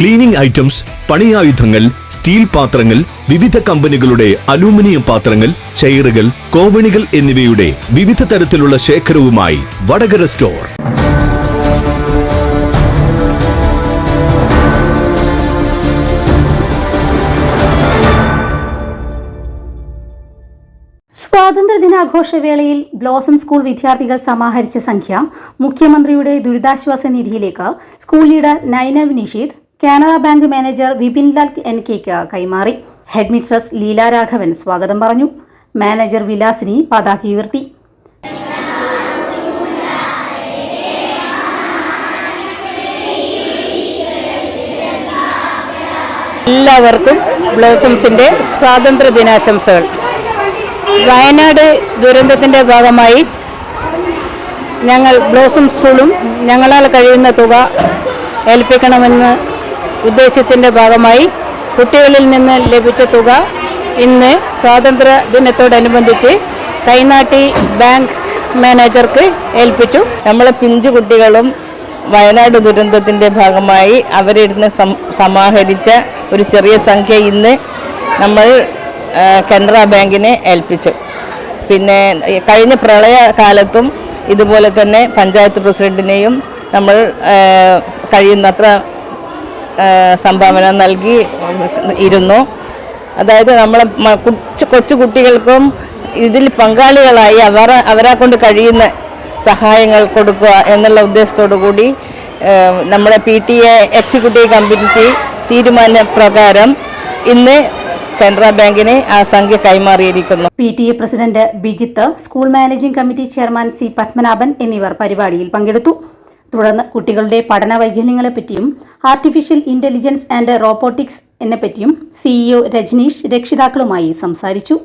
Cleaning items പണിയായുധങ്ങൾ steel പാത്രങ്ങൾ വിവിധ കമ്പനികളുടെ അലൂമിനിയം പാത്രങ്ങൾ ചെയറുകൾ കോവണികൾ എന്നിവയുടെ വിവിധ തരത്തിലുള്ള ശേഖരവുമായി വടകര സ്റ്റോർ. സ്വാതന്ത്ര്യദിനാഘോഷവേളയിൽ ബ്ലോസം സ്കൂൾ വിദ്യാർത്ഥികൾ സമാഹരിച്ച സംഖ്യ മുഖ്യമന്ത്രിയുടെ ദുരിതാശ്വാസ നിധിയിലേക്ക് school leader Nainav Nisheed Canara bank manager Vipinlal N കെക്ക് കൈമാറി. ഹെഡ് മിസ്ട്രസ് ലീല രാഘവൻ സ്വാഗതം പറഞ്ഞു. മാനേജർ വിലാസിനി പതാക ഉയർത്തി. എല്ലാവർക്കും ബ്ലോസംസിന്റെ സ്വാതന്ത്ര്യ ദിനാശംസകൾ. വയനാട് ദുരന്തത്തിന്റെ ഭാഗമായി ഞങ്ങൾ ബ്ലോസം സ്കൂളും ഞങ്ങളാൽ കഴിയുന്ന തുക ഏൽപ്പിക്കണമെന്ന് ഉദ്ദേശത്തിന്റെ ഭാഗമായി കുട്ടികളിൽ നിന്ന് ലഭിച്ച തുക ഇന്ന് സ്വാതന്ത്ര്യ ദിനത്തോടനുബന്ധിച്ച് കൈനാട്ടി ബാങ്ക് മാനേജർക്ക് ഏൽപ്പിച്ചു. നമ്മളെ പിഞ്ചു കുട്ടികളും വയനാട് ദുരന്തത്തിന്റെ ഭാഗമായി അവരിരുന്ന് സമാഹരിച്ച ഒരു ചെറിയ സംഖ്യ ഇന്ന് നമ്മൾ കനറ ബാങ്കിനെ ഏൽപ്പിച്ചു. പിന്നെ കഴിഞ്ഞ പ്രളയ കാലത്തും ഇതുപോലെ തന്നെ പഞ്ചായത്ത് പ്രസിഡന്റിനെയും നമ്മൾ കഴിയുന്നത്ര സംഭാവന നൽകി ഇരുന്നു. അതായത് നമ്മളെ കൊച്ചു കൊച്ചു കുട്ടികൾക്കും ഇതിൽ പങ്കാളികളായി അവർ അവരെ കൊണ്ട് കഴിയുന്ന സഹായങ്ങൾ കൊടുക്കുക എന്നുള്ള ഉദ്ദേശത്തോടു കൂടി നമ്മുടെ P T A executive committee തീരുമാന പ്രകാരം ഇന്ന് കനറ ബാങ്കിനെ ആ സംഖ്യ കൈമാറിയിരിക്കുന്നു. P T A president Bijith school managing committee chairman C Padmanabhan എന്നിവർ പരിപാടിയിൽ പങ്കെടുത്തു. തുടർന്ന് കുട്ടികളുടെ പഠന വൈകല്യങ്ങളെപ്പറ്റിയും ആർട്ടിഫിഷ്യൽ ഇന്റലിജൻസ് ആൻഡ് റോബോട്ടിക്സ് എന്നെപ്പറ്റിയും സിഇഒ രജനീഷ് രക്ഷിതാക്കളുമായി സംസാരിച്ചു.